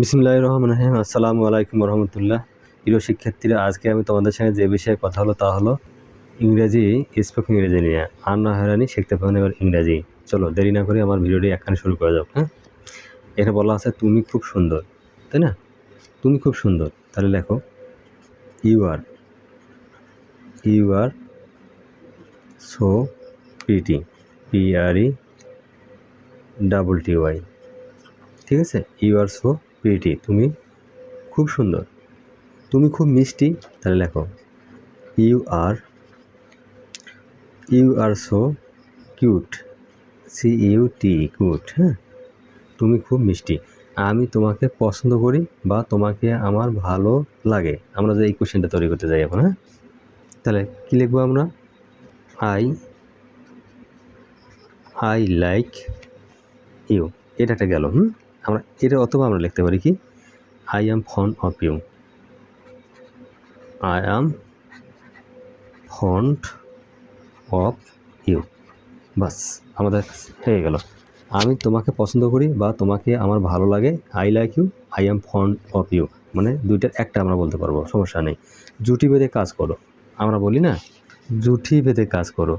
বিসমুল্লাহ রহমান রহিম। আসসালামু আলাইকুম রহমতুল্লাহ। প্রিয় শিক্ষার্থীরা, আজকে আমি তোমাদের সঙ্গে যে বিষয়ে কথা হলো তা হলো ইংরেজি স্পোকেন ইংরেজি নিয়ে। আর না হয়রানি শিখতে পারেন এবার ইংরেজি। চলো, দেরি না করে আমার ভিডিওটি একখানে শুরু করা যাক হ্যাঁ? এখানে বলা আছে, তুমি খুব সুন্দর তাই না? তুমি খুব সুন্দর তাহলে লেখো you are you are so pretty P R E double T Y ঠিক আছে? ইউ আর সো প্রিটি তুমি খুব সুন্দর। তুমি খুব মিষ্টি, তাহলে লেখো you are you are so cute C U T cute হ্যাঁ? তুমি খুব মিষ্টি। আমি তোমাকে পছন্দ করি বা তোমাকে আমার ভালো লাগে। আমরা যে এই কোশ্চেনটা তৈরি করতে যাই এখন হ্যাঁ? তাহলে কী লিখব আমরা? আই আই লাইক ইউ এটা একটা গেল, হুম? আমরা এটা অথবা আমরা লিখতে পারি কি? I am fond of you I am fond of you বাস, আমাদের হয়ে গেল। আমি তোমাকে পছন্দ করি বা তোমাকে আমার ভালো লাগে I like you I am fond of you মানে দুইটার একটা আমরা বলতে পারব, সমস্যা নেই। জুটি বেঁধে কাজ করো। আমরা বলি না, জুটি বেঁধে কাজ করো।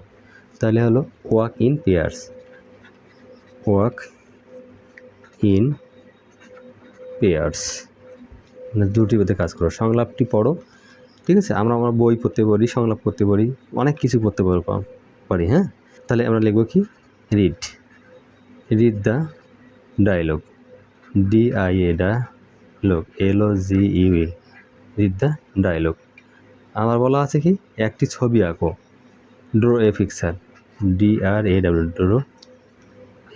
তাহলে হলো walk in pairs walk in pairs মানে দুটি বেঁধে কাজ করো। সংলাপটি পড়ো। ঠিক আছে? আমরা আমরা বই পড়তে পারি, সংলাপ পড়তে পারি, অনেক কিছু পড়তে পারি হ্যাঁ? তাহলে আমরা লিখব কি? Read read the dialogue D I A dialogue L O G U E read the dialogue আমার বলা আছে কি? একটি ছবি আঁকো। Draw a picture D R A W draw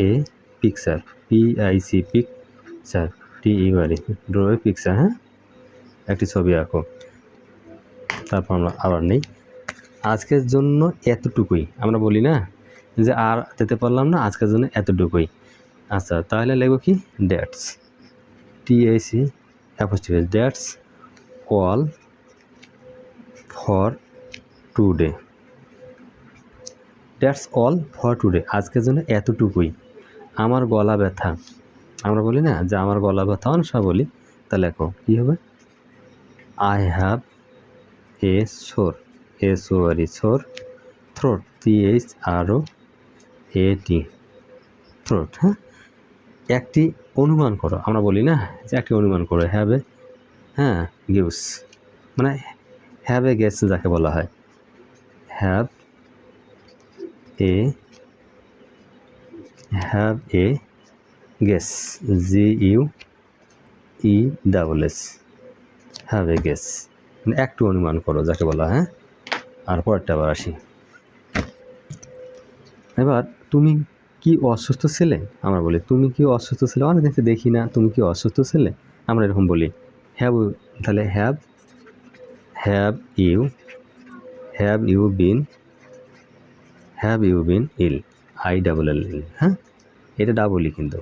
a picture P I C picture T U R E draw a picture হ্যাঁ? একটি ছবি আঁকো। তারপর আমরা আবার নেই। আজকের জন্য এতটুকুই। আমরা বলি না যে আর যেতে পারলাম না, আজকের জন্য এতটুকুই। আচ্ছা তাহলে লিখব কি? That's T A C apostrophe S that's all for today that's all for today আজকের জন্য এতটুকুই। আমার গলা ব্যথা। আমরা বলি না, যে আমার গলা ব্যথা অনেক সময় বলি। তাহলে লেখো, কী হবে? I have a sore a sorry sore throat T H R O A T throat হ্যাঁ? একটি অনুমান করো, আমরা বলি না যে একটি অনুমান করো হ্যাভ এ হ্যাঁ গিউস মানে হ্যাভ এ গেস যাকে বলা হয়। Have a have a guess G U E double S have a guess মানে একটু অনুমান করো, যাকে বলা হ্যাঁ আর পরেরটা আবার আসি। এবার তুমি কি অসুস্থ ছেলে? আমরা বলি, তুমি কি অসুস্থ ছেলে? অনেক দেখতে দেখি না, তুমি কি অসুস্থ ছেলে? আমরা এরকম বলি হ্যাভ তাহলে have have you have you been have you been ill I double L ill হ্যাঁ? এটা ডাবলই কিন্তু।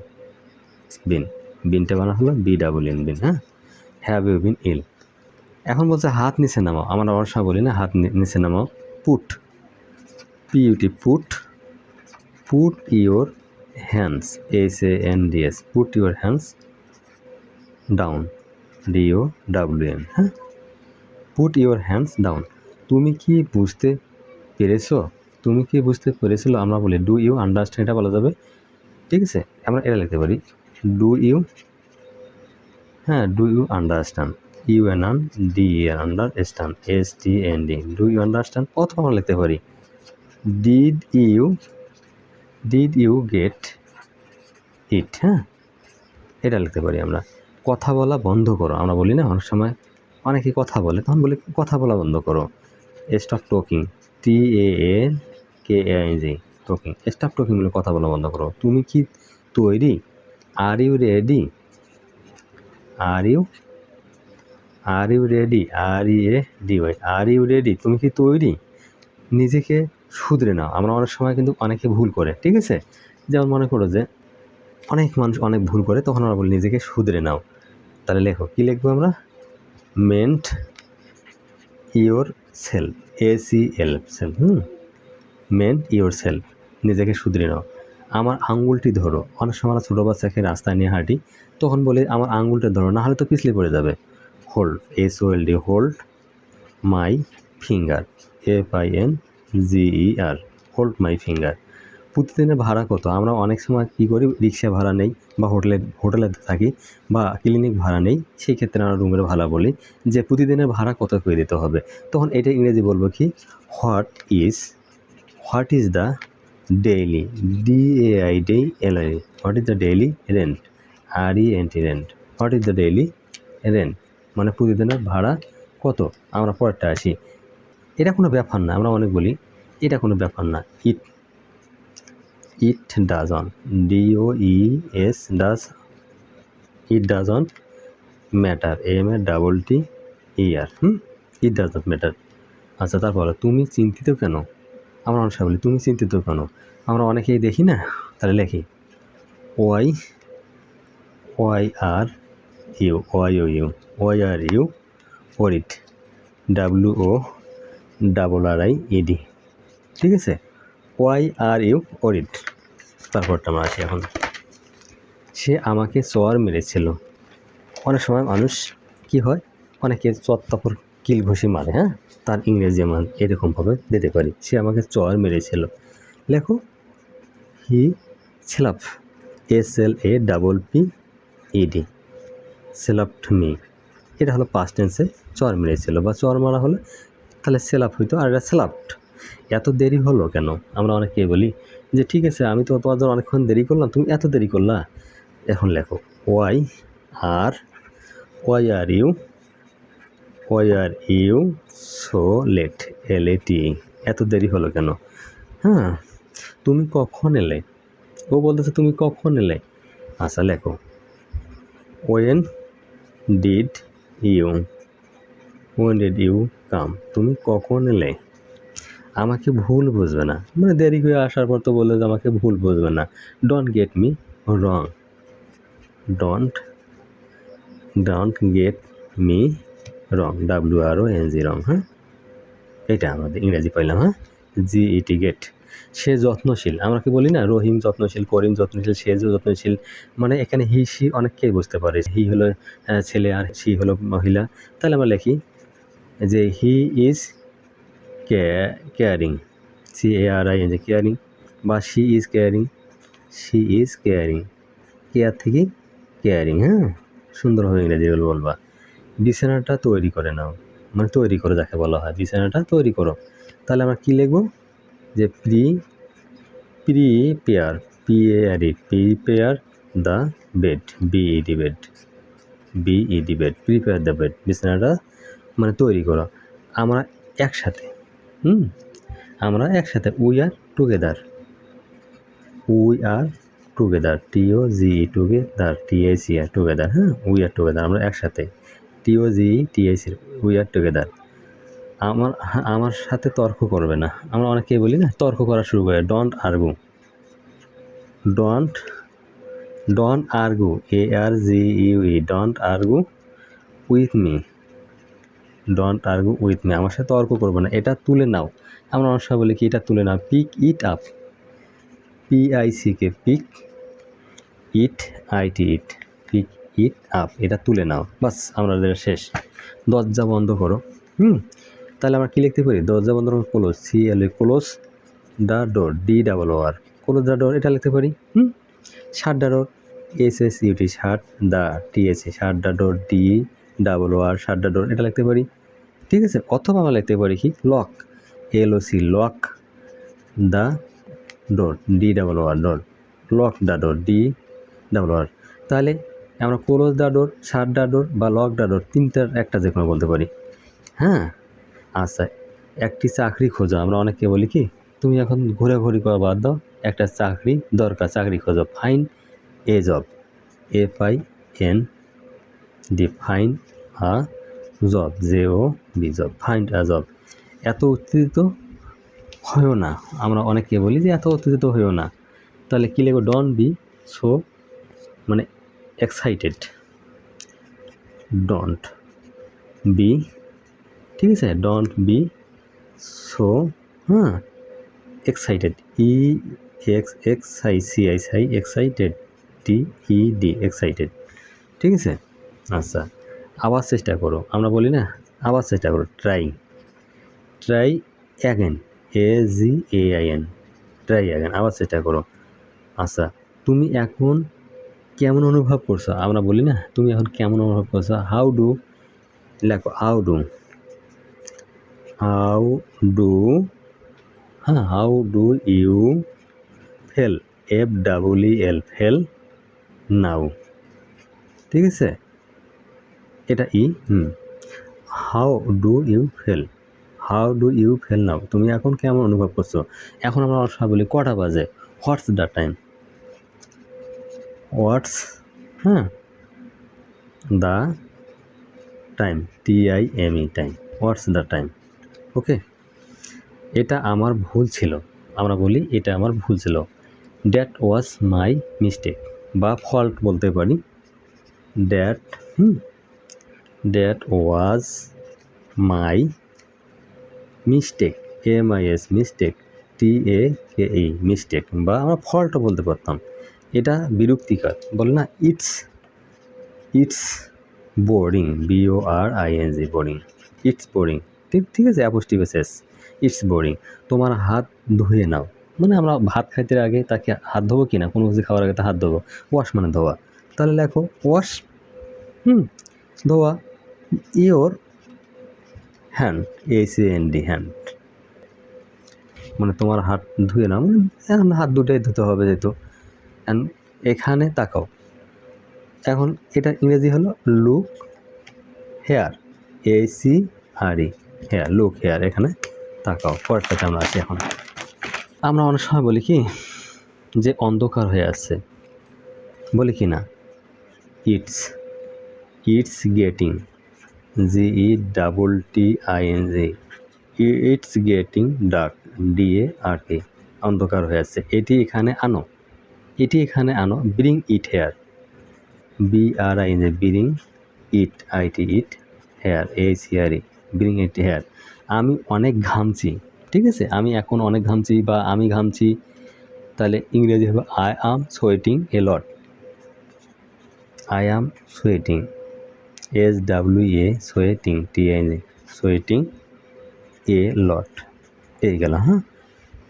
বিন। বিনটা বানা হলো বি ডাবল ইন বিন হ্যাঁ? Have you been, ill. এখন বলছে হাত নিচে নামাও। আমরা সময় বলি না হাত নিচে নামাও। Put. P U T put. Put your hands S A N D S put your hands down. D O W N হ্যাঁ? Put your hands down. তুমি কি বুঝতে পেরেছ? তুমি কি বুঝতে পেরেছিল? আমরা বলি ডু ইউ আন্ডারস্ট্যান্ড এটা বলা যাবে। ঠিক আছে? আমরা এটা লিখতে পারি। ডু ইউ হ্যাঁ do you understand U N un D N understand S T N D do you understand অথবা আমরা লিখতে পারি। Did you did you get it হ্যাঁ এটা লিখতে পারি আমরা। কথা বলা বন্ধ করো। আমরা বলি না, অনেক সময় অনেকে কথা বলে, তখন বলি কথা বলা বন্ধ করো। Stop talking T A L K A I G talking stop talking বলে কথা বলা বন্ধ করো। তুমি কি তৈরি? Are you ready are you are you ready R E A D Y are you ready তুমি কি তৈরি? নিজেকে শুধরে নাও। আমরা অনেক সময় কিন্তু অনেকে ভুল করে, ঠিক আছে? যেমন মনে করো যে অনেক মানুষ অনেক ভুল করে, তখন আমরা বলি, নিজেকে শুধরে নাও। তাহলে লেখো, কী লিখব আমরা? Mend yourself A C L self hmm? Mend yourself নিজেকে শুধরে নাও। আমার আঙ্গুলটি ধরো। অনেক সময় আমরা ছোটো বাচ্চাকে রাস্তায় নিয়ে হাঁটি, তখন বলি, আমার আঙ্গুলটা ধরো, না হলে তো পিছলে পড়ে যাবে। Hold S O L D hold my finger F I N G E R hold my finger প্রতিদিনের ভাড়া কত? আমরা অনেক সময় কী করি, রিক্সা ভাড়া নেই বা হোটেলে হোটেলে থাকি বা ক্লিনিক ভাড়া নেই, সেই ক্ষেত্রে আমরা রুমের ভাড়া বলি যে প্রতিদিনের ভাড়া কত করে দিতে হবে। তখন এটা ইংরেজি বলব কি what is what is the daily D A I D L I what is the daily rent R E N T rent what is the daily rent মানে প্রতিদিনের ভাড়া কত? আমরা পরেরটা আসি। এটা কোনো ব্যাপার না, আমরা অনেক বলি। এটা কোনো ব্যাপার না। It it doesn't D O E S does it doesn't matter M A double T E R hmm? It doesn't matter আচ্ছা তারপরে, তুমি চিন্তিত কেন? আমরা অনেক বলি তুমি চিন্তিত কেন? আমরা অনেকেই দেখি না? তাহলে লেখি। Why why are you, Y O U, why are you worried W O double R I E D ঠিক আছে? ওয়াই আর ইউ ওরিট তারপরটা আমরা আসি এখন। সে আমাকে চর মেরেছিল। অনেক সময় মানুষ কি হয়? অনেকে চর তারপর কিল ঘষি মারে হ্যাঁ? তার ইংরেজি মান এরকমভাবে দিতে পারি। সে আমাকে চর মেরেছিল। লেখো, he slap S L A double P E D slapped me. এটা হলো পাস্ট টেন্সে চর মেরেছিল। বা চর মারা হলে তাহলে সেলাপ হইতো, আর এটা স্ল্যাপড এত দেরি হলো কেন? আমরা অনেকে বলি যে, ঠিক আছে, আমি তো তোমার জন্য অনেকক্ষণ দেরি করলাম, তুমি এত দেরি করলা? এখন লেখো, why are why are you why are you so late L A T এত দেরি হলো কেন? হ্যাঁ তুমি কখন এলে? ও বলতেছে, তুমি কখন এলে? আচ্ছা লেখো। When did you when did you come তুমি কখন এলে? আমাকে ভুল বুঝবে না। মানে দেরি হয়ে আসার পর তো বললে যে আমাকে ভুল বুঝবে না। Don't get me wrong don't don't get me wrong W R O N G wrong হ্যাঁ? এটা আমাদের ইংরাজি পাইলাম হ্যাঁ? জি ইটি গেট সে যত্নশীল, আমরা কি বলি না? রহিম যত্নশীল, করিম যত্নশীল, সে যে যত্নশীল মানে এখানে হি, সি অনেককেই বুঝতে পারে। হি হলো ছেলে আর সি হলো মহিলা। তাহলে আমরা লিখি যে he is caring C A R I N যে কেয়ারিং, বা she is caring she is caring. Care থেকে কেয়ারিং হ্যাঁ? সুন্দরভাবে ইংরেজি বলবা। বিছানাটা তৈরি করে নাও। মানে তৈরি করো যাকে বলা হয়, বিছানাটা তৈরি করো। তাহলে আমরা কী লিখব? যে pre prepare P A R E prepare the bed B E D bed B E D bed prepare the bed বিছানাটা মানে তৈরি করো। আমরা একসাথে, হুম? আমরা একসাথে we are together we are together T O G together T A C R together হ্যাঁ? We are together আমরা একসাথে। T O G T A C we are together আমার আমার সাথে তর্ক করবে না। আমরা অনেকেই বলি না, তর্ক করা শুরু করে don't argue don't don't argue A R G U E don't argue with me don't argue with me আমার সাথে তর্ক করবে না, এটা তুলে নাও। আমরা অনেক সময় বলি কি, এটা তুলে নাও। Pick it up P I C K pick it I T it it up এটা তুলে নাও। বাস আমাদের শেষ। দরজা বন্ধ করো। হুম? তাহলে আমরা কী লিখতে পারি? দরজা বন্ধ করো close C L A close the door D double O R close the door এটা লিখতে পারি? হুম? Shut the door S S U T shut the T S A shut the door D double O R shut the door এটা লিখতে পারি? ঠিক আছে? অথবা আমরা লিখতে পারি কি? Lock L O C lock the door D double R door lock the door D double R তাহলে আমরা close the door shut the door বা লক দ্য ডোর তিনটার একটা যে কোনো বলতে পারি। হ্যাঁ? আচ্ছা একটি চাকরি খোঁজো। আমরা অনেকে বলি কি, তুমি এখন ঘোরাঘুরি করা বাদ দাও, একটা চাকরি দরকার, চাকরি খোঁজো। Find a job F I N D find a job J O B job find a job এত উত্তেজিত হয়েও না। আমরা অনেকে বলি যে, এত উত্তেজিত হয়েও না। তাহলে কী লিখব ডন বি সো মানে এক্সাইটেড। ডন্ট বি, ঠিক আছে? ডন্ট বি সো হ্যাঁ excited. E, X X, I, C, I ci excited. T, E, D, excited. ঠিক আছে? আচ্ছা আবার চেষ্টা করো। আমরা বলি না, আবার চেষ্টা করো। Try. Try again. A, G, A, I, N. Try again. আবার চেষ্টা করো। আচ্ছা তুমি এখন কেমন অনুভব করছ? আমরা বলি না, তুমি এখন কেমন অনুভব করছ? হাউ ডু লেখো হাউ ডু হাউ ডু হ্যাঁ how do you feel F double E L feel now ঠিক আছে? এটা ই হুম। How do you feel how do you feel now তুমি এখন কেমন অনুভব করছ? এখন আমরা অনেক বলি কটা বাজে? হোয়াটস দ্য টাইম হোয়াটস হ্যাঁ the time T I M E time what's the time okay এটা আমার ভুল ছিল। আমরা বলি এটা আমার ভুল ছিল। দ্যাট ওয়াজ মাই মিস্টেক বা ফল্ট বলতে পারি। That hmm. That was my mistake M I S mistake T A K E mistake বা আমরা ফল্টও বলতে পারতাম। এটা বিরক্তিকর। বলে না it's it's boring B O R I N G boring it's boring ঠিক ঠিক আছে অ্যাপোস্টিভেসেস ইটস বোরিং তোমার হাত ধুয়ে নাও। মানে আমরা ভাত খাইতে আগে তাকে হাত ধোবো কি না? কোনো কিছু খাওয়ার আগে তা হাত ধোবো। ওয়াশ মানে ধোয়া। তাহলে লেখো ওয়াশ হুম, ধোয়া your hand S N D hand মানে তোমার হাত ধুয়ে নাও। মানে এখন হাত দুটোই ধুতে হবে যেহেতু। অ্যান্ড এখানে তাকাও। এখন এটা ইংরেজি হলো look here A C R E here look here এখানে তাকাও। পরেরটাতে আমরা আছি এখন। আমরা অনেক সময় বলি কি, যে অন্ধকার হয়ে আসছে বলি কি না? It's it's getting G E double T I N G it's getting dark D A R K অন্ধকার হয়ে আসছে এটি এখানে আনো। এটি এখানে আনো bring it here B R I যে bring it I T it here A C R E bring it here আমি অনেক ঘামছি, ঠিক আছে? আমি এখন অনেক ঘামছি বা আমি ঘামছি, তাহলে ইংরেজি হবে I am sweating a lot I am sweating S W A sweating T N sweating a lot এই গেল হ্যাঁ?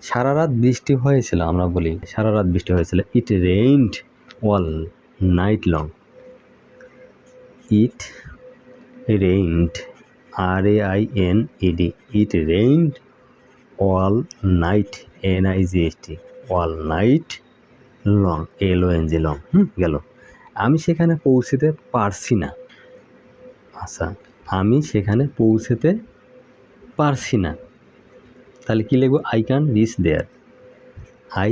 সারা রাত বৃষ্টি হয়েছিল, আমরা বলি সারা রাত বৃষ্টি হয়েছিল। It rained all night long it rained R A I N E D it rained all night N I G S T all night long L O N G long hmm, গেল। আমি সেখানে পৌঁছতে পারছি না। আচ্ছা আমি সেখানে পৌঁছতে পারছি না। তাহলে কী লিখব? I can reach there I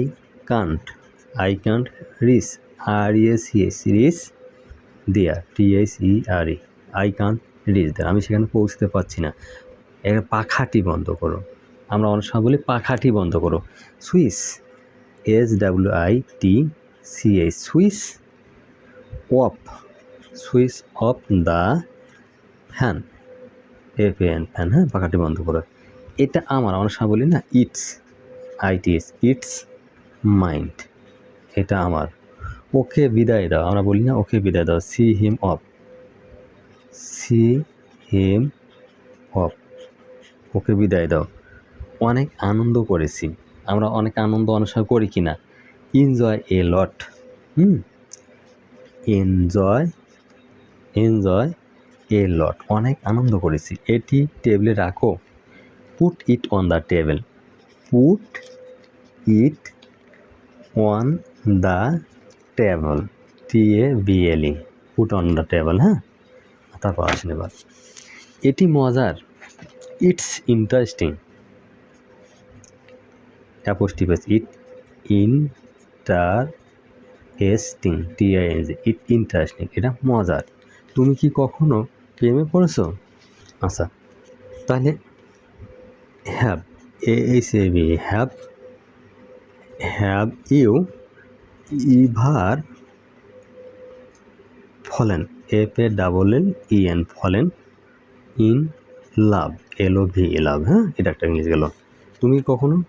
can't I can't reach R E S E S reach there T S E R E I can't reach there আমি সেখানে পৌঁছতে পারছি না। এর পাখাটি বন্ধ করো। আমরা অনেক সময় বলি পাখাটি বন্ধ করো। Switch S W I T C H switch off switch off the fan F N fan হ্যাঁ পাখাটি বন্ধ করো। এটা আমার অনেক সময় বলি না ইটস আইটিএস ইটস মাইন্ড এটা আমার। ওকে বিদায় দাও, আমরা বলি না ওকে বিদায় দাও see him off see him off okay বিদায় দাও। অনেক আনন্দ করেছি। আমরা অনেক আনন্দ অনেক সময় করি কি না enjoy a lot hmm? Enjoy enjoy a lot অনেক আনন্দ করেছি। এটি টেবিলে রাখো। Put it on the table put it on the table T A B L E put on the table হ্যাঁ তারপর আসেন এবার। এটি মজার। It's interesting অ্যাপোস্টিভাস it interesting T I N G it interesting এটা মজার। তুমি কি কখনো প্রেমে পড়েছো? আচ্ছা। তাহলে have a H A B have have you ever fallen F A double N E N fallen in love L O V love হ্যাঁ? এটা একটা ইংলিশ গেল। তুমি কখনো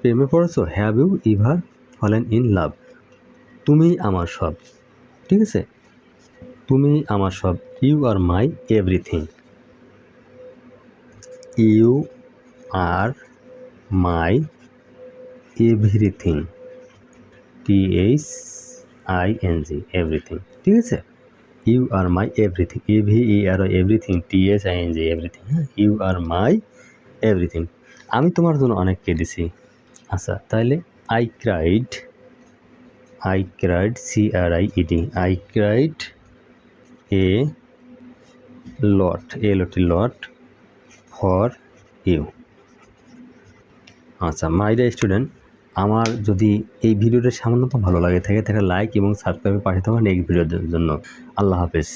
প্রেমে পড়েছো? Have you ever fallen in love তুমি আমার সব, ঠিক আছে? তুমি আমার সব you are my everything you are my everything, T H I N G, everything. ঠিক আছে? You are my everything, A V E R everything, T S I N G, everything. হ্যাঁ ইউ আর মাই এভরিথিং। আমি তোমার জন্য অনেক কেঁদেছি আচ্ছা তাহলে I cried I cried C R I E D I cried a lot, a lot lot for you. আচ্ছা মাইরা স্টুডেন্ট আমার যদি এই ভিডিওটা সামান্যতম ভালো লাগে, থাকে তাহলে লাইক এবং সাবস্ক্রাইবের পাশে থাকা নেক্সট ভিডিওর জন্য। আল্লাহ হাফেজ।